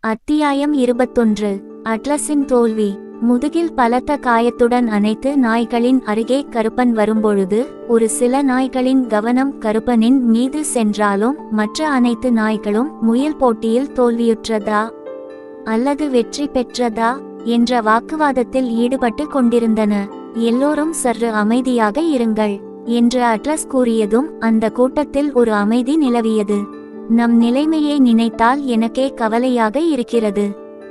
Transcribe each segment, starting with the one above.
அத்தியாயம் இருபத்தொன்று. அட்லஸின் தோல்வி. முதுகில் பலத்த காயத்துடன் அனைத்து நாய்களின் அருகே கருப்பன் வரும்பொழுது ஒரு சில நாய்களின் கவனம் கருப்பனின் மீது சென்றாலும் மற்ற அனைத்து நாய்களும் முயல் போட்டியில் தோல்வியுற்றதா? அல்லது வெற்றி பெற்றதா? என்ற வாக்குவாதத்தில் ஈடுபட்டு கொண்டிருந்தன. எல்லோரும் சற்று அமைதியாக இருங்கள் என்று அட்லஸ் கூறியதும் அந்த கூட்டத்தில் ஒரு அமைதி நிலவியது. நம் நிலைமையை நினைத்தால் எனக்கே கவலையாக இருக்கிறது.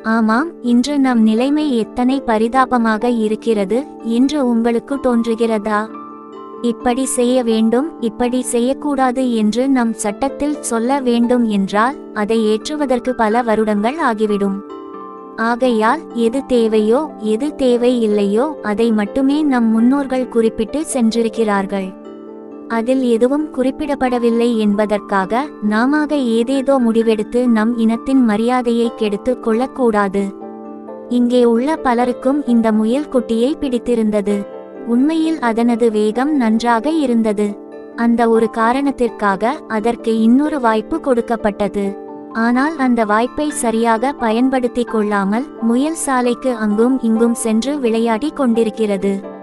ஆமாம் இன்று நம் நிலைமை எத்தனை பரிதாபமாக இருக்கிறது என்று உங்களுக்கு தோன்றுகிறதா? இப்படி செய்ய வேண்டும் இப்படி செய்யக்கூடாது என்று நம் சட்டத்தில் சொல்ல வேண்டும் என்றால் அதை ஏற்றுவதற்கு பல வருடங்கள் ஆகிவிடும். ஆகையால் எது தேவையோ எது தேவை இல்லையோ அதை மட்டுமே நம் முன்னோர்கள் குறிப்பிட்டு சென்றிருக்கிறார்கள். அதில் எதுவும் குறிப்பிடப்படவில்லை என்பதற்காக நாமாக ஏதேதோ முடிவெடுத்து நம் இனத்தின் மரியாதையை கெடுத்து கொள்ளக்கூடாது. இங்கே உள்ள பலருக்கும் இந்த முயல் குட்டியை பிடித்திருந்தது. உண்மையில் அதனது வேகம் நன்றாக இருந்தது. அந்த ஒரு காரணத்திற்காக அதற்கு இன்னொரு வாய்ப்பு கொடுக்கப்பட்டது. ஆனால் அந்த வாய்ப்பை சரியாக பயன்படுத்திக் கொள்ளாமல் முயல் சாலைக்கு அங்கும் இங்கும் சென்று விளையாடிக் கொண்டிருக்கிறது.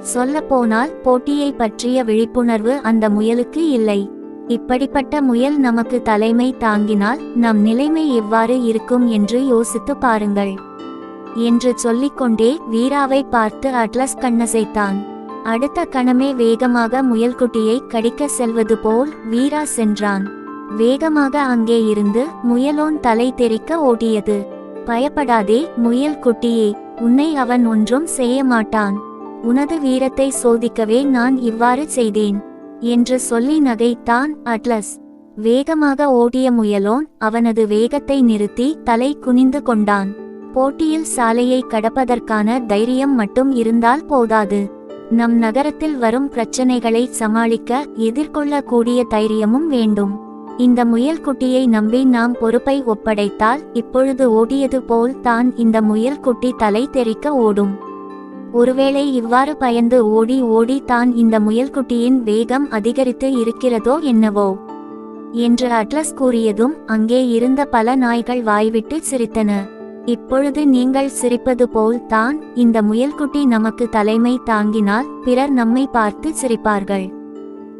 சொல்லப்போனால் போட்டியை பற்றிய விழிப்புணர்வு அந்த முயலுக்கு இல்லை. இப்படிப்பட்ட முயல் நமக்கு தலைமை தாங்கினால் நம் நிலைமை எவ்வாறு இருக்கும் என்று யோசித்து பாருங்கள். என்று சொல்லிக்கொண்டே வீராவை பார்த்து அட்லஸ் கண்ணசைத்தான். அடுத்த கணமே வேகமாக முயல்குட்டியை கடிக்க செல்வது போல் வீரா சென்றான். வேகமாக அங்கே இருந்து முயலோன் தலை தெறிக்க ஓடியது. பயப்படாதே முயல் குட்டியே உன்னை அவன் ஒன்றும் செய்ய மாட்டான். உனது வீரத்தை சோதிக்கவே நான் இவ்வாறு செய்தேன் என்று சொல்லி நகைத்தான் அட்லஸ். வேகமாக ஓடிய முயலோன் அவனது வேகத்தை நிறுத்தி தலை குனிந்து கொண்டான். போட்டியில் சாலையை கடப்பதற்கான தைரியம் மட்டும் இருந்தால் போதாது. நம் நகரத்தில் வரும் பிரச்சனைகளை சமாளிக்க எதிர்கொள்ளக்கூடிய தைரியமும் வேண்டும். இந்த முயல்குட்டியை நம்பி நாம் பொறுப்பை ஒப்படைத்தால் இப்பொழுது ஓடியது போல் தான் இந்த முயல்குட்டி தலை தெறிக்க ஓடும். ஒருவேளை இவ்வாறு பயந்து ஓடி ஓடி தான் இந்த முயல்குட்டியின் வேகம் அதிகரித்து இருக்கிறதோ என்னவோ? என்று அட்லஸ் கூறியதும் அங்கே இருந்த பல நாய்கள் வாய்விட்டு சிரித்தன. இப்பொழுது நீங்கள் சிரிப்பது போல் தான் இந்த முயல்குட்டி நமக்கு தலைமை தாங்கினால் பிறர் நம்மை பார்த்து சிரிப்பார்கள்.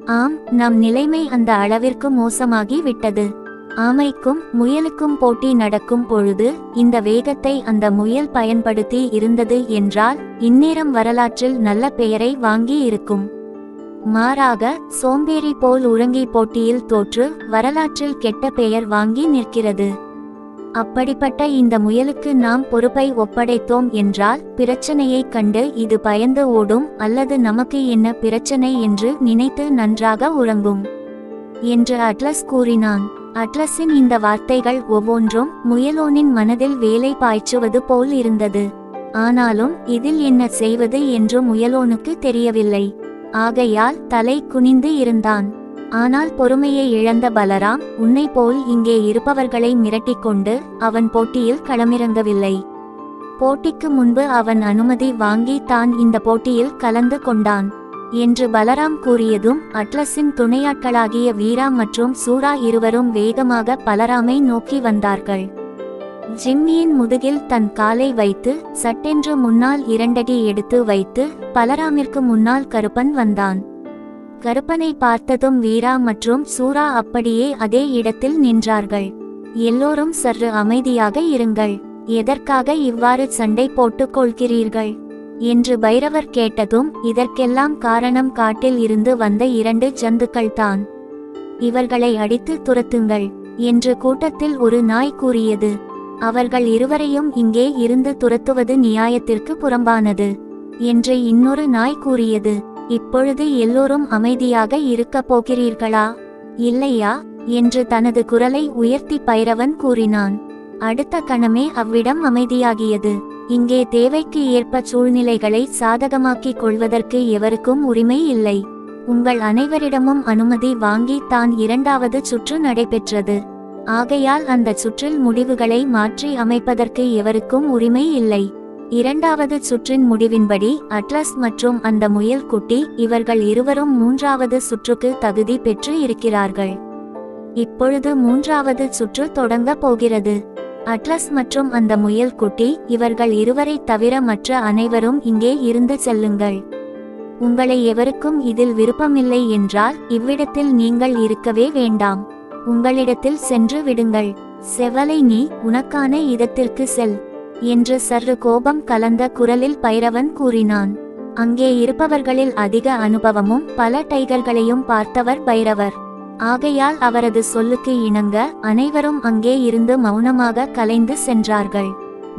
ஆம் நம் நிலைமை அந்த அளவிற்கு மோசமாகி விட்டது. ஆமைக்கும் முயலுக்கும் போட்டி நடக்கும் பொழுது இந்த வேகத்தை அந்த முயல் பயன்படுத்தி இருந்தது என்றால் இந்நேரம் வரலாற்றில் நல்ல பெயரை வாங்கி இருக்கும். மாறாக சோம்பேறி போல் உறங்கி போட்டியில் தோற்று வரலாற்றில் கெட்ட பெயர் வாங்கி நிற்கிறது. அப்படிப்பட்ட இந்த முயலுக்கு நாம் பொறுப்பை ஒப்படைத்தோம் என்றால் பிரச்சனையை கண்டு இது பயந்து ஓடும் அல்லது நமக்கு என்ன பிரச்சனை என்று நினைத்து நன்றாக உறங்கும். என்று அட்லஸ் கூறினான். அட்லஸின் இந்த வார்த்தைகள் ஒவ்வொன்றும் முயலோனின் மனதில் வேலை பாய்ச்சுவது போல் இருந்தது. ஆனாலும் இதில் என்ன செய்வது என்று முயலோனுக்கு தெரியவில்லை. ஆகையால் தலை குனிந்து இருந்தான். ஆனால் பொறுமையை இழந்த பலராம் உன்னை போல் இங்கே இருப்பவர்களை மிரட்டிக்கொண்டு அவன் போட்டியில் களமிறங்கவில்லை. போட்டிக்கு முன்பு அவன் அனுமதி வாங்கி தான் இந்த போட்டியில் கலந்து கொண்டான். என்று பலராம் கூறியதும் அட்லஸின் துணையாட்களாகிய வீரா மற்றும் சூரா இருவரும் வேகமாக பலராமை நோக்கி வந்தார்கள். ஜிம்மியின் முதுகில் தன் காலை வைத்து சட்டென்று முன்னால் இரண்டடி எடுத்து வைத்து பலராமிற்கு முன்னால் கருப்பன் வந்தான். கருப்பனை பார்த்ததும் வீரா மற்றும் சூரா அப்படியே அதே இடத்தில் நின்றார்கள். எல்லோரும் சற்று அமைதியாக இருங்கள். எதற்காக இவ்வாறு சண்டை போட்டுக் கொள்கிறீர்கள்? என்று பைரவர் கேட்டதும் இதற்கெல்லாம் காரணம் காட்டில் இருந்து வந்த இரண்டு ஜந்துக்கள்தான். இவர்களை அடித்து துரத்துங்கள் என்று கூட்டத்தில் ஒரு நாய் கூறியது. அவர்கள் இருவரையும் இங்கே இருந்து துரத்துவது நியாயத்திற்கு புறம்பானது என்று இன்னொரு நாய் கூறியது. இப்பொழுது எல்லோரும் அமைதியாக இருக்கப் போகிறீர்களா? இல்லையா? என்று தனது குரலை உயர்த்தி பைரவன் கூறினான். அடுத்த கணமே அவ்விடம் அமைதியாகியது. இங்கே தேவைக்கு ஏற்ப சூழ்நிலைகளை சாதகமாக்கிக் கொள்வதற்கு எவருக்கும் உரிமை இல்லை. உங்கள் அனைவரிடமும் அனுமதி வாங்கி தான் இரண்டாவது சுற்று நடைபெற்றது. ஆகையால் அந்த சுற்றில் முடிவுகளை மாற்றி அமைப்பதற்கு எவருக்கும் உரிமை இல்லை. இரண்டாவது சுற்றின் முடிவின்படி அட்லஸ் மற்றும் அந்த முயல் குட்டி இவர்கள் இருவரும் மூன்றாவது சுற்றுக்கு தகுதி பெற்று இருக்கிறார்கள். இப்பொழுது மூன்றாவது சுற்று தொடங்க போகிறது. அட்லஸ் மற்றும் அந்த முயல் குட்டி இவர்கள் இருவரை தவிர மற்ற அனைவரும் இங்கே இருந்து செல்லுங்கள். உங்களை எவருக்கும் இதில் விருப்பமில்லை என்றால் இவ்விடத்தில் நீங்கள் இருக்கவே வேண்டாம். உங்களிடத்தில் சென்று விடுங்கள். செவலை நீ உனக்கான இடத்திற்கு செல் என்று சற்று கோபம் கலந்த குரலில் பைரவன் கூறினான். அங்கே இருப்பவர்களில் அதிக அனுபவமும் பல டைகர்களையும் பார்த்தவர் பைரவர். ஆகையால் அவரது சொல்லுக்கு இணங்க அனைவரும் அங்கே இருந்து மௌனமாக கலைந்து சென்றார்கள்.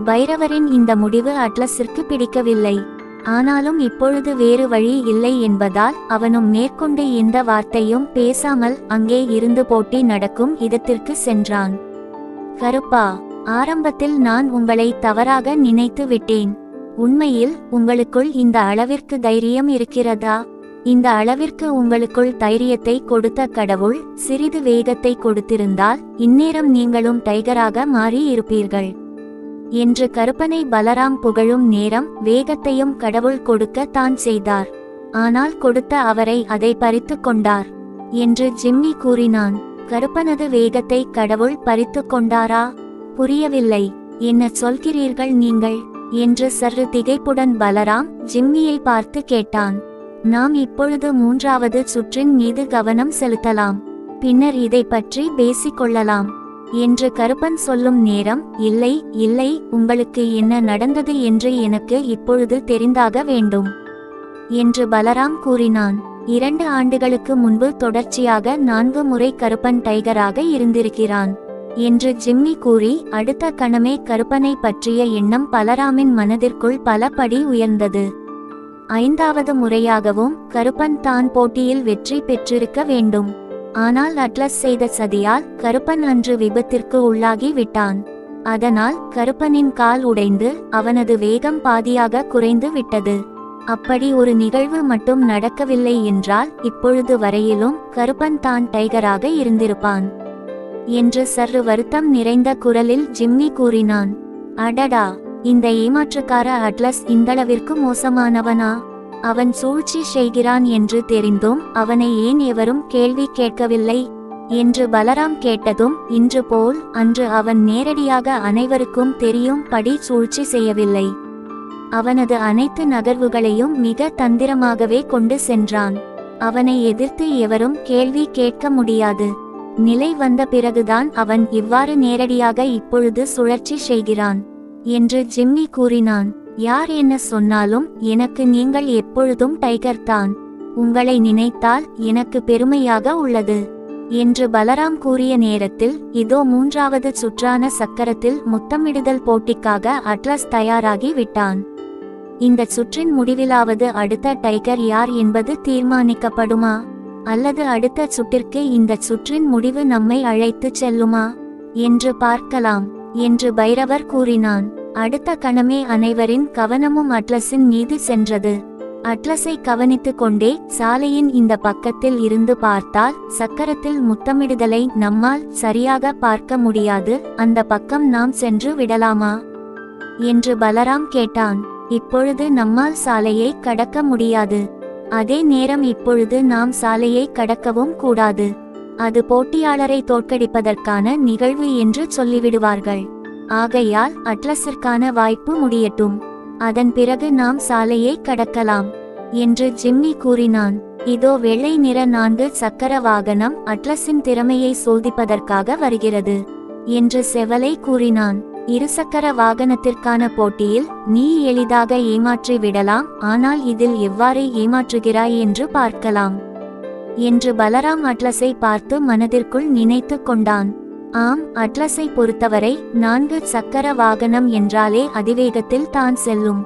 பைரவரின் இந்த முடிவு அட்லஸிற்கு பிடிக்கவில்லை. ஆனாலும் இப்பொழுது வேறு வழி இல்லை என்பதால் அவனும் மேற்கொண்டு இந்த வார்த்தையும் பேசாமல் அங்கே இருந்து போட்டி நடக்கும் இடத்திற்கு சென்றான். கருப்பா ஆரம்பத்தில் நான் உங்களை தவறாக நினைத்து விட்டேன். உண்மையில் உங்களுக்குள் இந்த அளவிற்கு தைரியம் இருக்கிறதா? இந்த அளவிற்கு உங்களுக்குள் தைரியத்தை கொடுத்த கடவுள் சிறிது வேகத்தை கொடுத்திருந்தால் இந்நேரம் நீங்களும் டைகராக மாறி இருப்பீர்கள் என்று கருப்பனை பலராம் புகழும் நேரம் வேகத்தையும் கடவுள் கொடுக்க தான் செய்தார். ஆனால் கொடுத்த அவரை அதை பறித்து கொண்டார். என்று ஜிம்மி கூறினான். கருப்பனது வேகத்தை கடவுள் பறித்து கொண்டாரா? புரியவில்லை. என்ன சொல்கிறீர்கள் நீங்கள்? என்று சற்று திகைப்புடன் பலராம் ஜிம்மியை பார்த்து கேட்டான். நாம் இப்பொழுது மூன்றாவது சுற்றின் மீது கவனம் செலுத்தலாம். பின்னர் இதை பற்றி பேசிக்கொள்ளலாம். என்று கருப்பன் சொல்லும் நேரம் இல்லை இல்லை உங்களுக்கு என்ன நடந்தது என்று எனக்கு இப்பொழுது தெரிந்தாக வேண்டும். என்று பலராம் கூறினான். இரண்டு ஆண்டுகளுக்கு முன்பு தொடர்ச்சியாக நான்கு முறை கருப்பன் டைகராக இருந்திருக்கிறான். என்று ஜிம்மி கூறி அடுத்த கணமே கருப்பனை பற்றிய எண்ணம் பலராமின் மனதிற்குள் பல படி உயர்ந்தது. ஐந்தாவது முறையாகவும் கருப்பன் தான் போட்டியில் வெற்றி பெற்றிருக்க வேண்டும். ஆனால் அட்லஸ் செய்த சதியால் கருப்பன் அன்று விபத்திற்கு உள்ளாகி விட்டான். அதனால் கருப்பனின் கால் உடைந்து அவனது வேகம் பாதியாக குறைந்து விட்டது. அப்படி ஒரு நிகழ்வு மட்டும் நடக்கவில்லை என்றால் இப்பொழுது வரையிலும் கருப்பன் தான் டைகராக இருந்திருப்பான். என்று சற்று வருத்தம் நிறைந்த குரலில் ஜிம்மி கூறினான். அடடா! இந்த ஏமாற்றுக்கார அட்லஸ் இந்தளவிற்கு மோசமானவனா? அவன் சூழ்ச்சி செய்கிறான் என்று தெரிந்தும் அவனை ஏன் எவரும் கேள்வி கேட்கவில்லை? என்று பலராம் கேட்டதும் இன்று போல் அன்று அவன் நேரடியாக அனைவருக்கும் தெரியும் படி சூழ்ச்சி செய்யவில்லை. அவனது அனைத்து நகர்வுகளையும் மிக தந்திரமாகவே கொண்டு சென்றான். அவனை எதிர்த்து எவரும் கேள்வி கேட்க முடியாது. நிலை வந்த பிறகுதான் அவன் இவ்வாறு நேரடியாக இப்பொழுது சுழற்சி செய்கிறான். என்று ஜிம்மி கூறினான். யார் என்ன சொன்னாலும் எனக்கு நீங்கள் எப்பொழுதும் டைகர் தான். உங்களை நினைத்தால் எனக்கு பெருமையாக உள்ளது. என்று பலராம் கூறிய நேரத்தில் இதோ மூன்றாவது சுற்றான சக்கரத்தில் முத்தமிடுதல் போட்டிக்காக அட்லஸ் தயாராகி விட்டான். இந்த சுற்றின் முடிவிலாவது அடுத்த டைகர் யார் என்பது தீர்மானிக்கப்படுமா? அல்லது அடுத்த சுற்றிற்கு இந்த சுற்றின் முடிவு நம்மை அழைத்துச் செல்லுமா? என்று பார்க்கலாம் என்று பைரவர் கூறினான். அடுத்த கணமே அனைவரின் கவனமும் அட்லஸின் மீது சென்றது. அட்லஸை கவனித்துக் கொண்டே சாலையின் இந்த பக்கத்தில் இருந்து பார்த்தால் சக்கரத்தில் முத்தமிடுதலை நம்மால் சரியாக பார்க்க முடியாது அந்த பக்கம் நாம் சென்று விடலாமா? என்று பலராம் கேட்டான். இப்பொழுது நம்மால் சாலையை கடக்க முடியாது. அதே நேரம் இப்பொழுது நாம் சாலையை கடக்கவும் கூடாது. அது போட்டியாளரை தோற்கடிப்பதற்கான நிகழ்வு என்று சொல்லிவிடுவார்கள். ஆகையால் அட்லஸிற்கான வாய்ப்பு முடியட்டும். அதன் பிறகு நாம் சாலையை கடக்கலாம் என்று ஜிம்மி கூறினான். இதோ வெள்ளை நிற நான்கு சக்கர வாகனம் அட்லஸின் திறமையை சோதிப்பதற்காக வருகிறது என்று செவலை கூறினான். இருசக்கர வாகனத்திற்கான போட்டியில் நீ எளிதாக ஏமாற்றி விடலாம் ஆனால் இதில் எவ்வாறு ஏமாற்றுகிறாய் என்று பார்க்கலாம் என்று பலராம் அட்லஸை பார்த்து மனதிற்குள் நினைத்து கொண்டான். ஆம் அட்லஸை பொறுத்தவரை நான்கு சக்கர வாகனம் என்றாலே அதிவேகத்தில் தான் செல்லும்.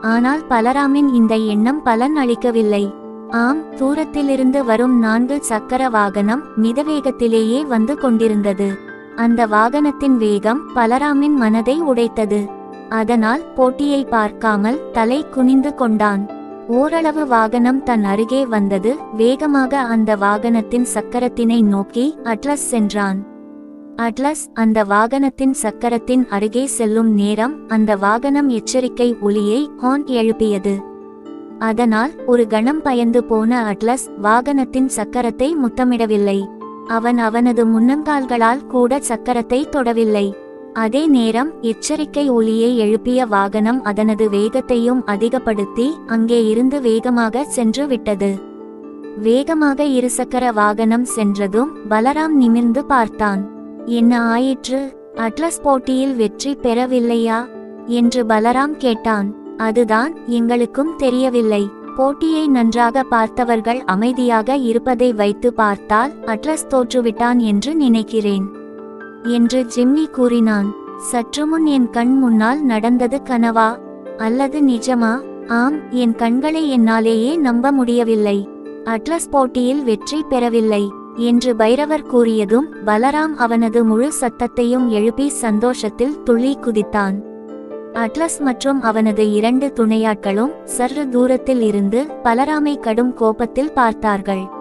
ஆனால் பலராமின் இந்த எண்ணம் பலன் அளிக்கவில்லை. ஆம் தூரத்திலிருந்து வரும் நான்கு சக்கர வாகனம் மிதவேகத்திலேயே வந்து கொண்டிருந்தது. அந்த வாகனத்தின் வேகம் பலராமின் மனதை உடைத்தது. அதனால் போட்டியை பார்க்காமல் தலை குனிந்து கொண்டான். ஓரளவு வாகனம் தன் அருகே வந்தது. வேகமாக அந்த வாகனத்தின் சக்கரத்தினை நோக்கி அட்லஸ் சென்றான். அட்லஸ் அந்த வாகனத்தின் சக்கரத்தின் அருகே செல்லும் நேரம் அந்த வாகனம் எச்சரிக்கை ஒளியை ஹார்ன் எழுப்பியது. அதனால் ஒரு கணம் பயந்து போன அட்லஸ் வாகனத்தின் சக்கரத்தை முத்தமிடவில்லை. அவன் அவனது முன்னங்கால்களால் கூட சக்கரத்தை தொடவில்லை. அதே நேரம் எச்சரிக்கை ஒளியை எழுப்பிய வாகனம் அதனது வேகத்தையும் அதிகப்படுத்தி அங்கே இருந்து வேகமாக சென்று விட்டது. வேகமாக இருசக்கர வாகனம் சென்றதும் பலராம் நிமிர்ந்து பார்த்தான். என்ன ஆயிற்று? அட்லஸ் போட்டியில் வெற்றி பெறவில்லையா? என்று பலராம் கேட்டான். அதுதான் எங்களுக்கும் தெரியவில்லை. போட்டியை நன்றாக பார்த்தவர்கள் அமைதியாக இருப்பதை வைத்து பார்த்தால் அட்லஸ் தோற்றுவிட்டான் என்று நினைக்கிறேன். என்று ஜிம்மி கூறினான். சற்றுமுன் என் கண் முன்னால் நடந்தது கனவா? அல்லது நிஜமா? ஆம் என் கண்களை என்னாலேயே நம்ப முடியவில்லை. அட்லஸ் போட்டியில் வெற்றி பெறவில்லை. என்று பைரவர் கூறியதும் பலராம் அவனது முழு சத்தத்தையும் எழுப்பி சந்தோஷத்தில் துள்ளி குதித்தான். அட்லஸ் மற்றும் அவனது இரண்டு துணையாட்களும் சற்று தூரத்தில் இருந்து பலராமை கடும் கோபத்தில் பார்த்தார்கள்.